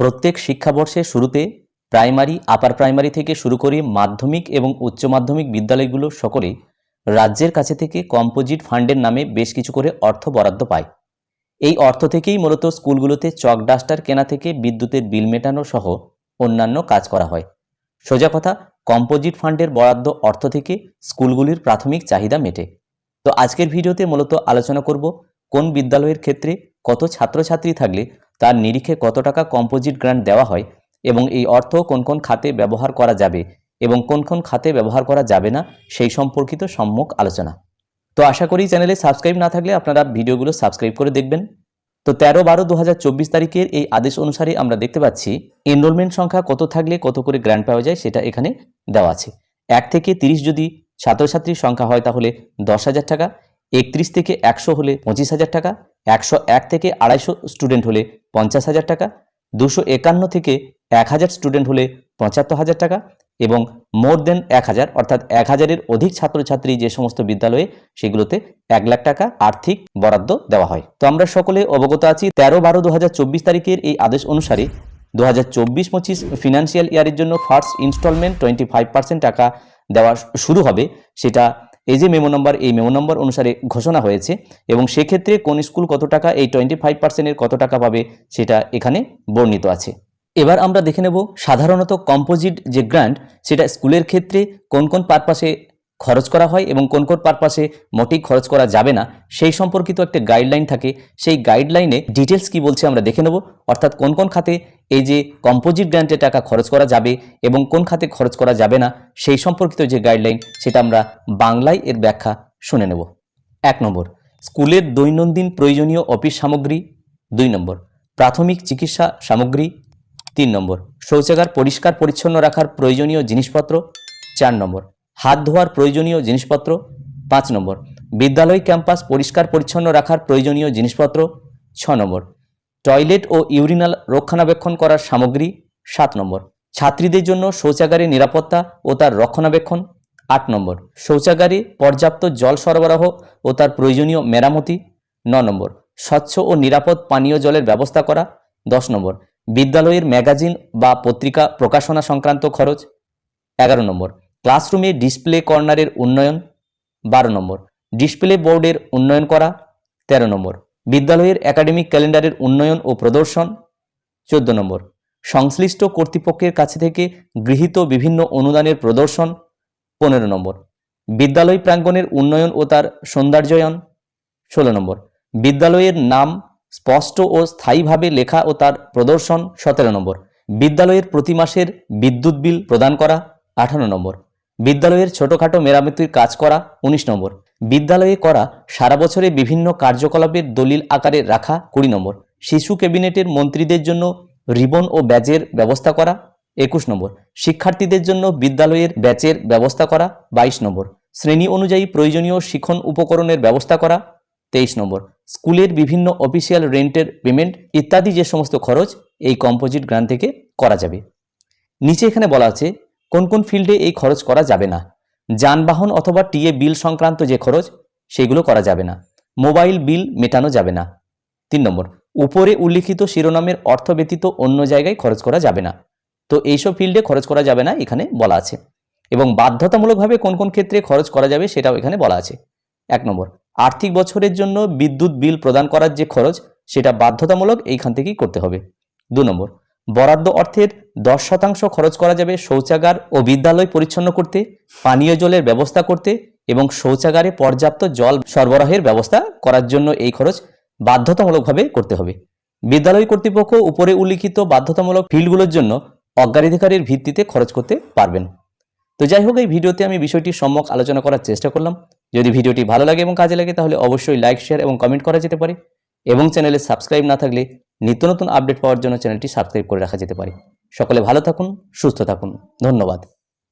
প্রত্যেক শিক্ষাবর্ষের শুরুতে primary, upper primary থেকে শুরু করে মাধ্যমিক এবং উচ্চ মাধ্যমিক বিদ্যালয়গুলো সকলে রাজ্যের কাছে থেকে কম্পোজিট ফান্ডের নামে বেশ কিছু করে অর্থ বরাদ্দ পায়। এই অর্থ থেকেই মূলত স্কুলগুলোতে চক ডাস্টার কেনা থেকে বিদ্যুতের বিল মেটানো সহ অন্যান্য কাজ করা হয়। সোজা কথা, কম্পোজিট ফান্ডের বরাদ্দ অর্থ থেকে স্কুলগুলির প্রাথমিক চাহিদা মেটে। তো আজকের ভিডিওতে মূলত আলোচনা করব, কোন বিদ্যালয়ের ক্ষেত্রে কত ছাত্রছাত্রী থাকলে তার নিরিখে কত টাকা কম্পোজিট গ্রান্ট দেওয়া হয় এবং এই অর্থ কোন কোন খাতে ব্যবহার করা যাবে এবং কোন কোন খাতে ব্যবহার করা যাবে না, সেই সম্পর্কিত সম্মুখ আলোচনা। তো আশা করি চ্যানেলে সাবস্ক্রাইব না থাকলে আপনারা ভিডিওগুলো সাবস্ক্রাইব করে দেখবেন। তো তেরো বারো দু তারিখের এই আদেশ অনুসারে আমরা দেখতে পাচ্ছি এনরোলমেন্ট সংখ্যা কত থাকলে কত করে গ্র্যান্ট পাওয়া যায় সেটা এখানে দেওয়া আছে। এক থেকে তিরিশ যদি ছাত্রছাত্রীর সংখ্যা হয় তাহলে দশ হাজার টাকা একত্রিশ থেকে একশো হলে পঁচিশ হাজার টাকা, একশো এক থেকে আড়াইশো স্টুডেন্ট হলে পঞ্চাশ হাজার টাকা, দুশো একান্ন থেকে এক হাজার স্টুডেন্ট হলে পঁচাত্তর হাজার টাকা এবং মোর দেন এক হাজার, অর্থাৎ এক হাজারের অধিক ছাত্রছাত্রী যে সমস্ত বিদ্যালয়ে সেগুলোতে এক লাখ টাকা আর্থিক বরাদ্দ দেওয়া হয়। তো আমরা সকলে অবগত আছি, তেরো বারো দু তারিখের এই আদেশ অনুসারে দু হাজার চব্বিশ পঁচিশ ফিনান্সিয়াল ইয়ারের জন্য first instalment twenty five percent টাকা দেওয়া শুরু হবে। সেটা এই যে মেমো নম্বর এই মেমো নম্বর অনুসারে ঘোষণা হয়েছে এবং সেক্ষেত্রে কোন স্কুল কত টাকা, এই টোয়েন্টি ফাইভ পার্সেন্টের কত টাকা পাবে সেটা এখানে বর্ণিত আছে। এবার আমরা দেখে নেব সাধারণত কম্পোজিট যে গ্রান্ট সেটা স্কুলের ক্ষেত্রে কোন কোন পারপাসে খরচ করা হয় এবং কোন কোন পারপাসে মোটেই খরচ করা যাবে না, সেই সম্পর্কিত একটা গাইডলাইন থাকে। সেই গাইডলাইনে ডিটেলস কি বলছে আমরা দেখে নেব। অর্থাৎ কোন কোন খাতে এই যে কম্পোজিট গ্র্যান্টের টাকা খরচ করা যাবে এবং কোন খাতে খরচ করা যাবে না, সেই সম্পর্কিত যে গাইডলাইন সেটা আমরা বাংলায় এর ব্যাখ্যা শুনে নেব। এক নম্বর, স্কুলের দৈনন্দিন প্রয়োজনীয় অফিস সামগ্রী। দুই নম্বর, প্রাথমিক চিকিৎসা সামগ্রী। তিন নম্বর, শৌচাগার পরিষ্কার পরিচ্ছন্ন রাখার প্রয়োজনীয় জিনিসপত্র। চার নম্বর হাত ধোয়ার প্রয়োজনীয় জিনিসপত্র। পাঁচ নম্বর, বিদ্যালয় ক্যাম্পাস পরিষ্কার পরিচ্ছন্ন রাখার প্রয়োজনীয় জিনিসপত্র। ছ নম্বর, টয়লেট ও ইউরিনাল রক্ষণাবেক্ষণ করার সামগ্রী। সাত নম্বর, ছাত্রীদের জন্য শৌচাগারের নিরাপত্তা ও তার রক্ষণাবেক্ষণ। আট নম্বর, শৌচাগারে পর্যাপ্ত জল সরবরাহ ও তার প্রয়োজনীয় মেরামতি। ন নম্বর, স্বচ্ছ ও নিরাপদ পানীয় জলের ব্যবস্থা করা। দশ নম্বর, বিদ্যালয়ের ম্যাগাজিন বা পত্রিকা প্রকাশনা সংক্রান্ত খরচ। এগারো নম্বর ক্লাসরুমে ডিসপ্লে কর্নারের উন্নয়ন বারো নম্বর। ডিসপ্লে বোর্ডের উন্নয়ন করা তেরো নম্বর। বিদ্যালয়ের একাডেমিক ক্যালেন্ডারের উন্নয়ন ও প্রদর্শন চোদ্দ নম্বর। সংশ্লিষ্ট কর্তৃপক্ষের কাছে থেকে গৃহীত বিভিন্ন অনুদানের প্রদর্শন পনেরো নম্বর। বিদ্যালয় প্রাঙ্গণের উন্নয়ন ও তার সৌন্দর্যায়ন ষোলো নম্বর। বিদ্যালয়ের নাম স্পষ্ট ও স্থায়ীভাবে লেখা ও তার প্রদর্শন সতেরো নম্বর। বিদ্যালয়ের প্রতি মাসের বিদ্যুৎ বিল প্রদান করা আঠারো নম্বর। বিদ্যালয়ের ছোটখাটো মেরামতির কাজ করা উনিশ নম্বর। বিদ্যালয়ে করা সারা বছরে বিভিন্ন কার্যকলাপের দলিল আকারে রাখা কুড়ি নম্বর। শিশু ক্যাবিনেটের মন্ত্রীদের জন্য রিবন ও ব্যাচের ব্যবস্থা করা একুশ নম্বর। শিক্ষার্থীদের জন্য বিদ্যালয়ের ব্যাচের ব্যবস্থা করা বাইশ নম্বর। শ্রেণি অনুযায়ী প্রয়োজনীয় শিক্ষণ উপকরণের ব্যবস্থা করা তেইশ নম্বর। স্কুলের বিভিন্ন অফিসিয়াল রেন্টের পেমেন্ট ইত্যাদি যে সমস্ত খরচ এই কম্পোজিট গ্রান্ট থেকে করা যাবে। নিচে এখানে বলা আছে কোন কোন ফিল্ডে এই খরচ করা যাবে না? যানবাহন অথবা টিএ বিল সংক্রান্ত যে খরচ, সেগুলো করা যাবে না। মোবাইল বিল মেটানো যাবে না। তিন নম্বর, উপরে উল্লিখিত শিরোনামের অর্থ ব্যতীত অন্য জায়গায় খরচ করা যাবে না। তো এইসব ফিল্ডে খরচ করা যাবে না এখানে বলা আছে। এবং বাধ্যতামূলকভাবে কোন কোন ক্ষেত্রে খরচ করা যাবে সেটাও এখানে বলা আছে। এক নম্বর, আর্থিক বছরের জন্য বিদ্যুৎ বিল প্রদান করার যে খরচ, সেটা বাধ্যতামূলক এইখান থেকেই করতে হবে। দু নম্বর বরাদ্দ অর্থের দশ শতাংশ খরচ করা যাবে শৌচাগার ও বিদ্যালয় পরিচ্ছন্ন করতে, পানীয় জলের ব্যবস্থা করতে এবং শৌচাগারে পর্যাপ্ত জল সরবরাহের ব্যবস্থা করার জন্য এই খরচ বাধ্যতামূলকভাবে করতে হবে। বিদ্যালয় কর্তৃপক্ষ উপরে উল্লিখিত বাধ্যতামূলক ফিল্ডগুলোর জন্য অগ্রাধিকারের ভিত্তিতে খরচ করতে পারবেন। তো যাই হোক, এই ভিডিওতে আমি বিষয়টি সম্যক আলোচনা করার চেষ্টা করলাম। যদি ভিডিওটি ভালো লাগে এবং কাজে লাগে, তাহলে অবশ্যই লাইক, শেয়ার এবং কমেন্ট করা যেতে পারে। এবং চ্যানেলে সাবস্ক্রাইব না থাকলে নিত্য নতুন আপডেট পাওয়ার জন্য চ্যানেলটি সাবস্ক্রাইব করে রাখা যেতে পারে। সকলে ভালো থাকুন, সুস্থ থাকুন। ধন্যবাদ।